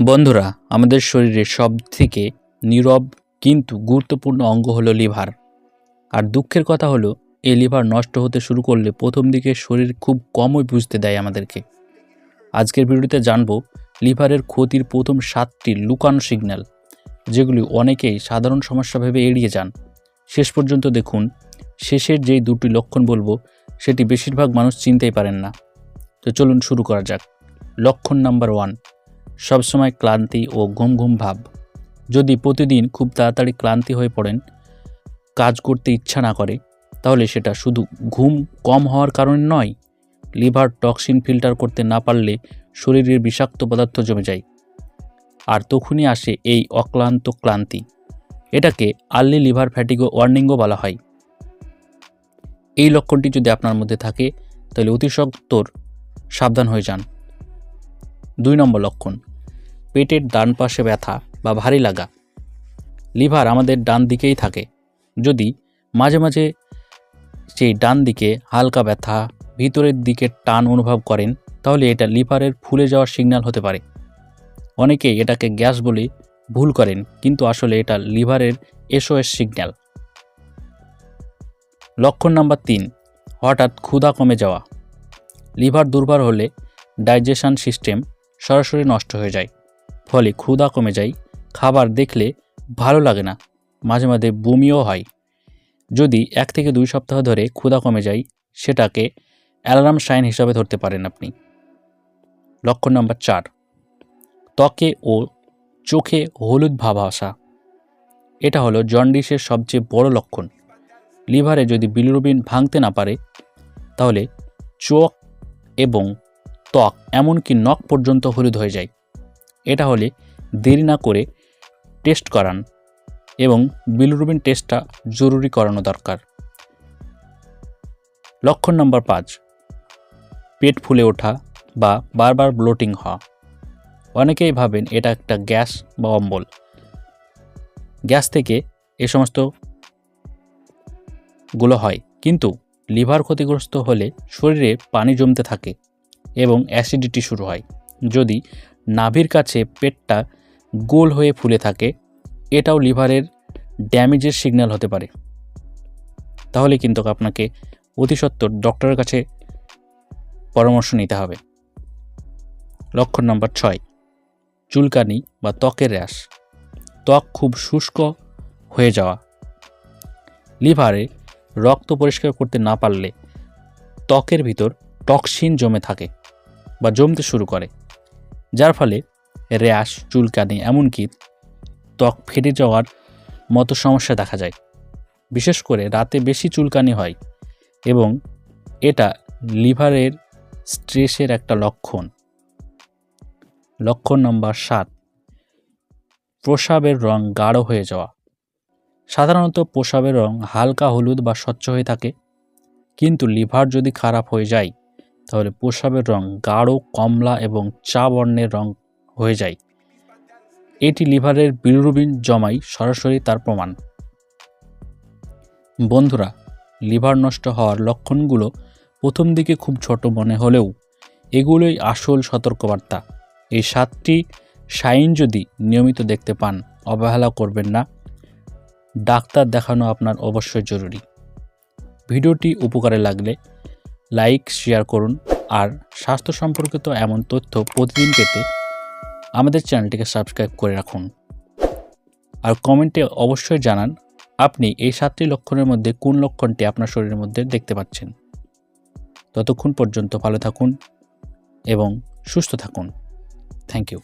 বন্ধুরা, আমাদের শরীরের সব থেকে নীরব কিন্তু গুরুত্বপূর্ণ অঙ্গ হলো লিভার। আর দুঃখের কথা হলো, এই লিভার নষ্ট হতে শুরু করলে প্রথম দিকে শরীর খুব কমই বুঝতে দেয় আমাদেরকে। আজকের ভিডিওতে জানব, লিভারের ক্ষতির প্রথম সাতটি লুকানো সিগন্যাল, যেগুলি অনেকেই সাধারণ সমস্যা ভেবে এড়িয়ে যান। শেষ পর্যন্ত দেখুন, শেষের যেই দুটি লক্ষণ বলব, সেটি বেশিরভাগ মানুষ চিনতেই পারেন না। তো চলুন শুরু করা যাক। লক্ষণ নাম্বার ওয়ান সবসময় ক্লান্তি ও ঘুম ঘুম ভাব। যদি প্রতিদিন খুব তাড়াতাড়ি ক্লান্তি হয়ে পড়েন, কাজ করতে ইচ্ছা না করে, তাহলে সেটা শুধু ঘুম কম হওয়ার কারণে নয়, লিভার টক্সিন ফিল্টার করতে না পারলে শরীরের বিষাক্ত পদার্থ জমে যায়। আর তখনই আসে এই অক্লান্ত ক্লান্তি। এটাকে আর্লি লিভার ফ্যাটিগো ওয়ার্নিংও বলা হয়। এই লক্ষণটি যদি আপনার মধ্যে থাকে, তাহলে অতি সাবধান হয়ে যান। দুই নম্বর লক্ষণ, পেটের ডান পাশে ব্যথা বা ভারী লাগা। লিভার আমাদের ডান দিকেই থাকে। যদি মাঝে মাঝে সেই ডান দিকে হালকা ব্যথা, ভিতরের দিকে টান অনুভব করেন, তাহলে এটা লিভারের ফুলে যাওয়ার সিগন্যাল হতে পারে। অনেকে এটাকে গ্যাস বলে ভুল করেন, কিন্তু আসলে এটা লিভারের এসওএস সিগন্যাল। লক্ষণ নাম্বার তিন, হঠাৎ ক্ষুধা কমে যাওয়া। লিভার দুর্বল হলে ডাইজেশন সিস্টেম সরাসরি নষ্ট হয়ে যায়। ফলে ক্ষুধা কমে যায়, খাবার দেখলে ভালো লাগে না, মাঝে মাঝে বমিও হয়। যদি এক থেকে দুই সপ্তাহ ধরে ক্ষুধা কমে যায়, সেটাকে অ্যালার্ম সাইন হিসাবে ধরতে পারেন আপনি। লক্ষণ নম্বর চার, ত্বকে ও চোখে হলুদ ভাব আসা। এটা হলো জন্ডিসের সবচেয়ে বড় লক্ষণ। লিভারে যদি বিলিরুবিন ভাঙতে না পারে, তাহলে চোখ এবং ত্বক এমনকি নখ পর্যন্ত হলুদ হয়ে যায়। এটা হলে দেরি না করে টেস্ট করান এবং বিলিরুবিন টেস্টটা জরুরি করানো দরকার। লক্ষণ নম্বর পাঁচ, পেট ফুলে ওঠা বা বারবার ব্লোটিং হওয়া। অনেকেই ভাবেন এটা একটা গ্যাস বা অম্বল। গ্যাস থেকে এ সমস্তগুলো হয়, কিন্তু লিভার ক্ষতিগ্রস্ত হলে শরীরে পানি জমতে থাকে। এবং অ্যাসিডিটি শুরু হয়। যদি নাভির কাছে পেটটা গোল হয়ে ফুলে থাকে, এটাও লিভারের ড্যামেজের সিগন্যাল হতে পারে। তাহলে কিন্তু আপনাকে অতি সত্বর ডক্টরের কাছে পরামর্শ নিতে হবে। লক্ষণ নম্বর ছয়, চুলকানি বা ত্বকের র্যাশ। ত্বক খুব শুষ্ক হয়ে যাওয়া। লিভারে রক্ত পরিষ্কার করতে না পারলে ত্বকের ভিতর টক্সিন জমে থাকে বা জমতে শুরু করে, যার ফলে র্যাশ, চুলকানি, এমনকি ত্বক ফেটে যাওয়ার মতো সমস্যা দেখা যায়। বিশেষ করে রাতে বেশি চুলকানি হয় এবং এটা লিভারের স্ট্রেসের একটা লক্ষণ। লক্ষণ নম্বর সাত, প্রসাবের রং গাঢ় হয়ে যাওয়া। সাধারণত প্রসাবের রং হালকা হলুদ বা স্বচ্ছ হয়ে থাকে, কিন্তু লিভার যদি খারাপ হয়ে যায় তাহলে প্রসাবের রং গাঢ়, কমলা এবং চা বর্ণের রং হয়ে যায়। এটি লিভারের বিলরুবিন জমাই সরাসরি তার প্রমাণ। বন্ধুরা, লিভার নষ্ট হওয়ার লক্ষণগুলো প্রথম দিকে খুব ছোট মনে হলেও এগুলোই আসল সতর্কবার্তা। এই সাতটি সাইন যদি নিয়মিত দেখতে পান, অবহেলা করবেন না। ডাক্তার দেখানো আপনার অবশ্যই জরুরি। ভিডিওটি উপকারে লাগলে লাইক, শেয়ার করুন। আর স্বাস্থ্য সম্পর্কিত এমন তথ্য প্রতিদিন পেতে আমাদের চ্যানেলটিকে সাবস্ক্রাইব করে রাখুন। আর কমেন্টে অবশ্যই জানান, আপনি এই সাতটি লক্ষণের মধ্যে কোন লক্ষণটি আপনার শরীরের মধ্যে দেখতে পাচ্ছেন। ততক্ষণ পর্যন্ত ভালো থাকুন এবং সুস্থ থাকুন। Thank you.